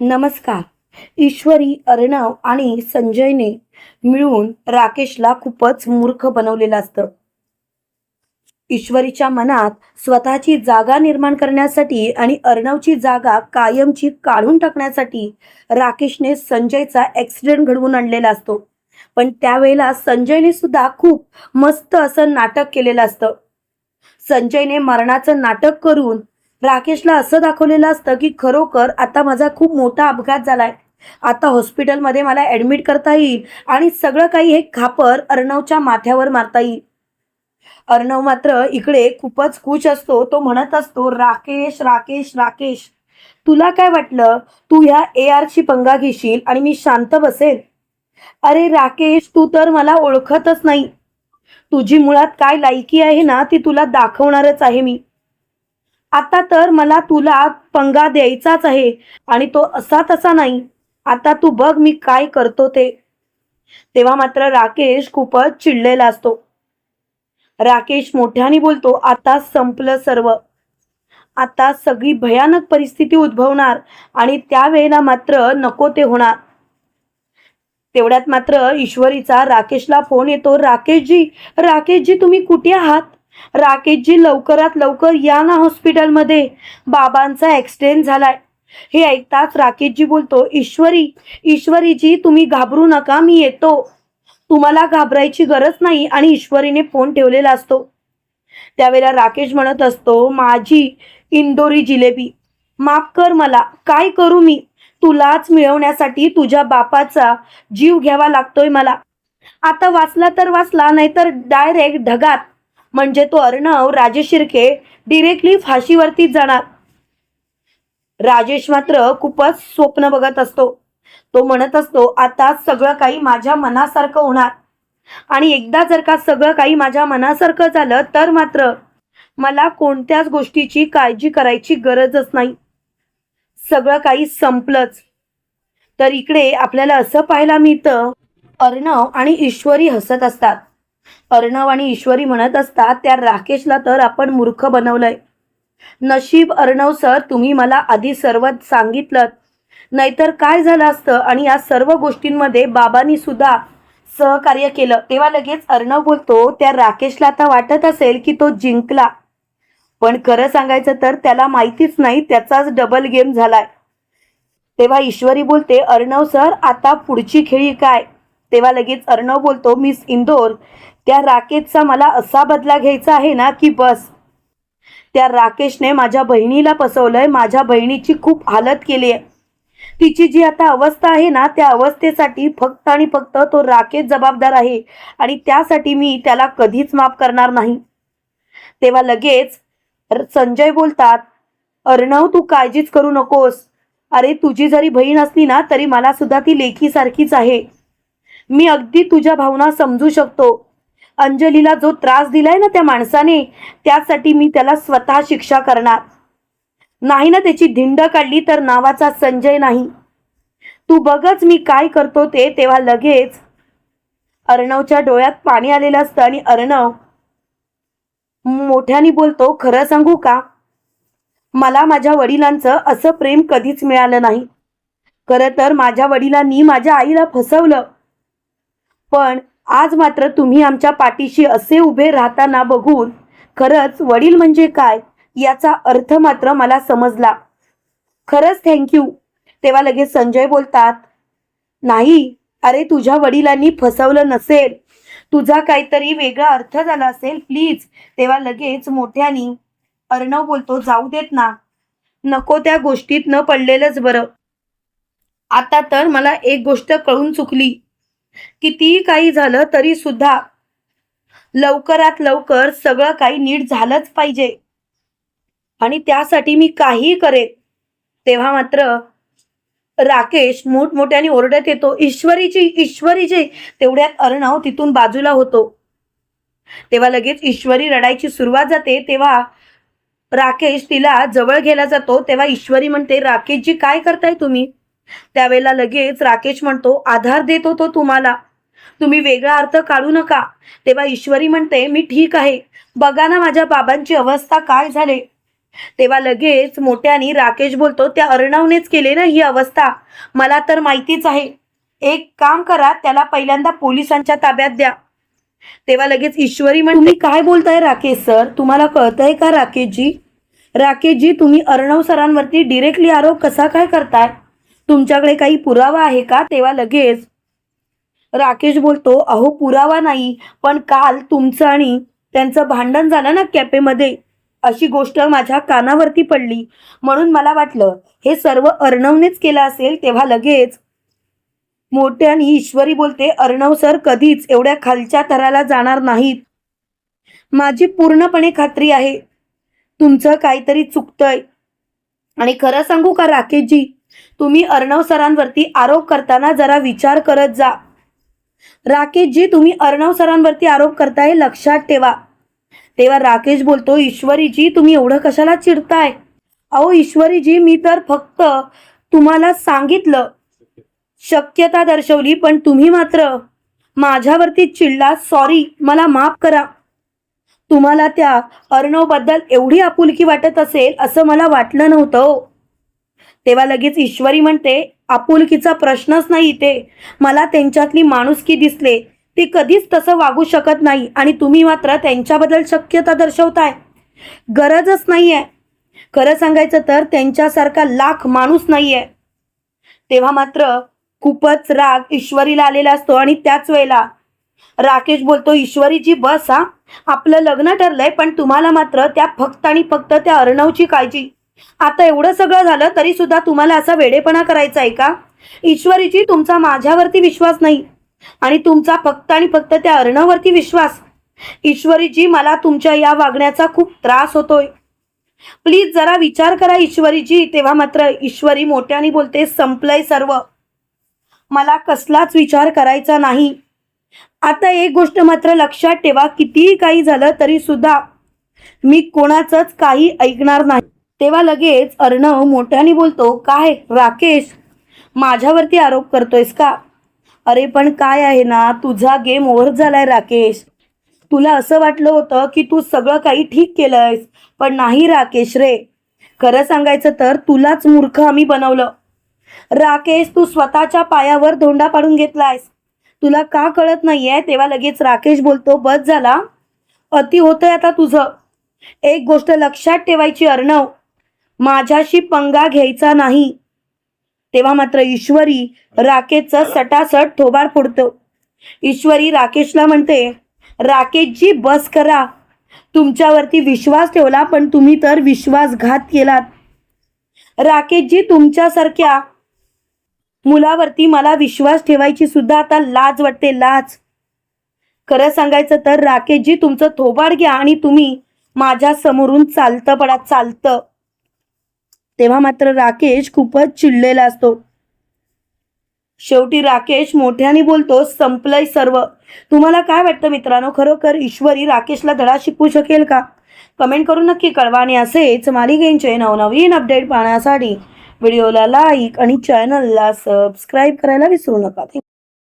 नमस्कार. ईश्वरी अर्णव आणि संजयने मिळून राकेशला खूपच मूर्ख बनवलेलं असतं. ईश्वरीच्या मनात स्वतःची जागा निर्माण करण्यासाठी आणि अर्णवची जागा कायमची काढून टाकण्यासाठी राकेशने संजयचा ॲक्सिडेंट घडवून आणलेला असतो. पण त्यावेळेला संजयने सुद्धा खूप मस्त असं नाटक केलेलं असतं. संजयने मरणाचं नाटक करून राकेशला असं दाखवलेलं असतं की खरोखर आता माझा खूप मोठा अपघात झालाय. आता हॉस्पिटलमध्ये मला ॲडमिट करता येईल आणि सगळं काही हे खापर अर्णवच्या माथ्यावर मारता येईल. अर्णव मात्र इकडे खूपच खुश असतो तो म्हणत असतो राकेश राकेश राकेश तुला काय वाटलं? तू ह्या ए आरची पंगा घेशील आणि मी शांत बसेल. अरे राकेश तू तर मला ओळखतच नाही. तुझी मुळात काय लायकी आहे ना ती तुला दाखवणारच आहे मी. आता तर मला तुला पंगा द्यायचाच आहे आणि तो असा तसा नाही. आता तू बघ मी काय करतो ते. तेव्हा मात्र राकेश खूपच चिडलेला असतो. राकेश मोठ्याने बोलतो आता संपलं सर्व. आता सगळी भयानक परिस्थिती उद्भवणार आणि त्यावेळेला मात्र नको ते होणार. तेवढ्यात मात्र ईश्वरीचा राकेशला फोन येतो राकेशजी राकेशजी तुम्ही कुठे आहात? राकेशजी लवकरात लवकर या ना हॉस्पिटलमध्ये. बाबांचा ॲक्सिडेंट झालाय. हे ऐकताच राकेशजी बोलतो ईश्वरी ईश्वरीजी तुम्ही घाबरू नका मी येतो. तुम्हाला घाबरायची गरज नाही. आणि ईश्वरीने फोन ठेवलेला असतो. त्यावेळेला राकेश म्हणत असतो माझी इंदोरी जिलेबी माफ कर मला काय करू मी? तुलाच मिळवण्यासाठी तुझ्या बापाचा जीव घ्यावा लागतोय मला. आता वाचला तर वाचला नाहीतर डायरेक्ट ढगात म्हणजे तो अर्णव राजेश शिर्के डिरेक्टली फाशीवरतीच जाणार. राजेश मात्र खूपच स्वप्न बघत असतो. तो म्हणत असतो आता सगळं काही माझ्या मनासारखं होणार. आणि एकदा जर का सगळं काही माझ्या मनासारखं झालं तर मात्र मला कोणत्याच गोष्टीची काळजी करायची गरजच नाही. सगळं काही संपलंच. तर इकडे आपल्याला असं पाहायला मिळतं अर्णव आणि ईश्वरी हसत असतात. अर्णव आणि ईश्वरी म्हणत असतात त्या राकेशला तर आपण मूर्ख बनवलंय. नशीब अर्णव सर तुम्ही मला आधी सर्व सांगितलं. नाहीतर काय झालं असतं? आणि या सर्व गोष्टींमध्ये बाबांनी सुद्धा सहकार्य केलं. तेव्हा लगेच अर्णव बोलतो त्या राकेशला आता वाटत असेल की तो जिंकला. पण खरं सांगायचं तर त्याला माहितीच नाही त्याचाच डबल गेम झालाय. तेव्हा ईश्वरी बोलते अर्णव सर आता पुढची खेळी काय? तेव्हा लगेच अर्णव बोलतो मिस इंदोर त्या राकेशचा मला असा बदला घ्यायचा आहे ना की बस. त्या राकेशने माझ्या बहिणीला फसवलंय माझ्या बहिणीची खूप हालत केली आहे. तिची जी आता अवस्था आहे ना त्या अवस्थेसाठी फक्त आणि फक्त तो राकेश जबाबदार आहे आणि त्यासाठी मी त्याला कधीच माफ करणार नाही. तेव्हा लगेच र- संजय बोलतात अर्णव तू काळजीच करू नकोस. अरे तुझी जरी बहीण असली ना तरी मला सुद्धा ती लेखीसारखीच आहे. मी अगदी तुझ्या भावना समजू शकतो. अंजलीला जो त्रास दिलाय ना त्या माणसाने त्यासाठी मी त्याला स्वतः शिक्षा करणार. नाही ना त्याची धिंड काढली तर नावाचा संजय नाही. तू बघच मी काय करतो ते तेव्हा लगेच अर्णवच्या डोळ्यात पाणी आलेलं असतं आणि अर्णव मोठ्याने बोलतो खरं सांगू का? मला माझ्या वडिलांचं असं प्रेम कधीच मिळालं नाही. खरं तर माझ्या वडिलांनी माझ्या आईला फसवलं. पण आज मात्र तुम्ही आमच्या पाठीशी असे उभे राहताना बघून खरंच वडील म्हणजे काय याचा अर्थ मात्र मला समजला. खरंच थँक्यू तेव्हा लगेच संजय बोलतात नाही अरे तुझ्या वडिलांनी फसवलं नसेल. तुझा काहीतरी वेगळा अर्थ झाला असेल प्लीज तेव्हा लगेच मोठ्यानी अर्णव बोलतो जाऊ देत ना. नको त्या गोष्टीत न पडलेलंच बरं. आता तर मला एक गोष्ट कळून चुकली. कितीही काही झालं तरी सुद्धा लवकरात लवकर सगळं काही नीट झालंच पाहिजे. आणि त्यासाठी मी काहीही करेन. तेव्हा मात्र राकेश मोठमोठ्याने ओरडत येतो ईश्वरीची ईश्वरीची! तेवढ्यात अर्णव तिथून बाजूला होतो. तेव्हा लगेच ईश्वरी रडायची सुरुवात जाते. तेव्हा राकेश तिला जवळ घ्यायला जातो. तेव्हा ईश्वरी म्हणते राकेशजी काय करताय तुम्ही? त्यावेळेला लगेच राकेश म्हणतो आधार देतो होतो तुम्हाला. तुम्ही वेगळा अर्थ काढू नका. तेव्हा ईश्वरी म्हणते मी ठीक आहे. बघा ना माझ्या बाबांची अवस्था काय झाले. तेव्हा लगेच मोठ्यानी राकेश बोलतो त्या अर्णवनेच केले ना ही अवस्था. मला तर माहितीच आहे. एक काम करा त्याला पहिल्यांदा पोलिसांच्या ताब्यात द्या. तेव्हा लगेच ईश्वरी म्हण मी काय बोलताय राकेश सर? तुम्हाला कळतंय का राकेशजी? राकेशजी तुम्ही अर्णव सरांवरती डिरेक्टली आरोप कसा काय करताय? तुमच्याकडे काही पुरावा आहे का? तेव्हा लगेच. राकेश बोलतो अहो पुरावा नाही पण काल तुमचं आणि त्यांचं भांडण झालं ना कॅफेमध्ये. अशी गोष्ट माझ्या कानावरती पडली. म्हणून मला वाटलं हे सर्व अर्णवनेच केलं असेल तेव्हा लगेच. मोठ्याने ईश्वरी बोलते अर्णव सर कधीच एवढ्या खालच्या थराला जाणार नाहीत. माझी पूर्णपणे खात्री आहे. तुमचं काहीतरी चुकतंय. आणि खरं सांगू का राकेशजी? तुम्ही अर्णव सरांवरती आरोप करताना जरा विचार करत जा. राकेशजी तुम्ही अर्णव सरांवरती आरोप करताय लक्षात ठेवा. तेव्हा राकेश बोलतो ईश्वरीजी तुम्ही एवढं कशाला चिडताय? अहो ईश्वरीजी मी तर फक्त तुम्हाला सांगितलं. शक्यता दर्शवली पण तुम्ही मात्र माझ्यावरती चिडला. सॉरी मला माफ करा. तुम्हाला त्या अर्णवबद्दल एवढी आपुलकी वाटत असेल असं मला वाटलं नव्हतं हो. तेव्हा लगेच ईश्वरी म्हणते आपुलकीचा प्रश्नच नाही इथे. मला त्यांच्यातली माणुसकी दिसले. ते कधीच तसं वागू शकत नाही आणि तुम्ही मात्र त्यांच्याबद्दल शक्यता दर्शवताय. गरजच नाहीये. खरं सांगायचं तर त्यांच्यासारखा लाख माणूस नाहीये. तेव्हा मात्र खूपच राग ईश्वरीला आलेला असतो आणि त्याच वेळेला राकेश बोलतो ईश्वरीची बस हा. आपलं लग्न ठरलंय पण तुम्हाला मात्र त्या फक्त आणि फक्त त्या अर्णवची काळजी. आता एवढं सगळं झालं तरी सुद्धा तुम्हाला असा वेडेपणा करायचा आहे का? ईश्वरीची तुमचा माझ्यावरती विश्वास नाही आणि तुमचा फक्त आणि फक्त त्या अर्णवरती विश्वास. ईश्वरीजी मला तुमच्या या वागण्याचा खूप त्रास होतोय. प्लीज जरा विचार करा ईश्वरीजी तेव्हा मात्र ईश्वरी मोठ्याने बोलते संपलंय सर्व. मला कसलाच विचार करायचा नाही. आता एक गोष्ट मात्र लक्षात ठेवा कितीही काही झालं तरी सुद्धा मी कोणाचंच काही ऐकणार नाही. तेव्हा लगेच अर्णव मोठ्याने बोलतो काय राकेश? माझ्यावरती आरोप करतोयस का? अरे पण काय आहे ना तुझा गेम ओव्हर झालाय राकेश. तुला असं वाटलं होतं की तू सगळं काही ठीक केलंयस पण नाही राकेश रे. खरं सांगायचं तर तुलाच मूर्ख आम्ही बनवलं. राकेश तू स्वतःच्या पायावर धोंडा पाडून घेतलायस. तुला का कळत नाहीये? तेव्हा लगेच राकेश बोलतो बस झाला. अति होतंय आता तुझं. एक गोष्ट लक्षात ठेवायची अर्णव. माझ्याशी पंगा घ्यायचा नाही. तेव्हा मात्र ईश्वरी राकेशचं सटासट थोबाड फोडतो. ईश्वरी राकेशला म्हणते राकेशजी बस करा. तुमच्यावरती विश्वास ठेवला पण तुम्ही तर विश्वासघात केलात. राकेशजी तुमच्यासारख्या मुलावरती मला विश्वास ठेवायची सुद्धा आता लाज वाटते लाज. खरं सांगायचं तर राकेशजी तुमचं थोबाड घ्या आणि तुम्ही माझ्या समोरून चालतं पडा चालतं. तेव्हा मात्र राकेश खूपच चिडलेला असतो. शेवटी राकेश मोठ्याने बोलतो संपलंय सर्व. तुम्हाला काय वाटतं मित्रांनो? खरोखर ईश्वरी राकेशला धडा शिकवू शकेल का? कमेंट करून नक्की कळवा आणि असेच मालिकेंचे नवनवीन अपडेट पाहण्यासाठी व्हिडिओला लाईक आणि चॅनलला सबस्क्राईब करायला विसरू नका.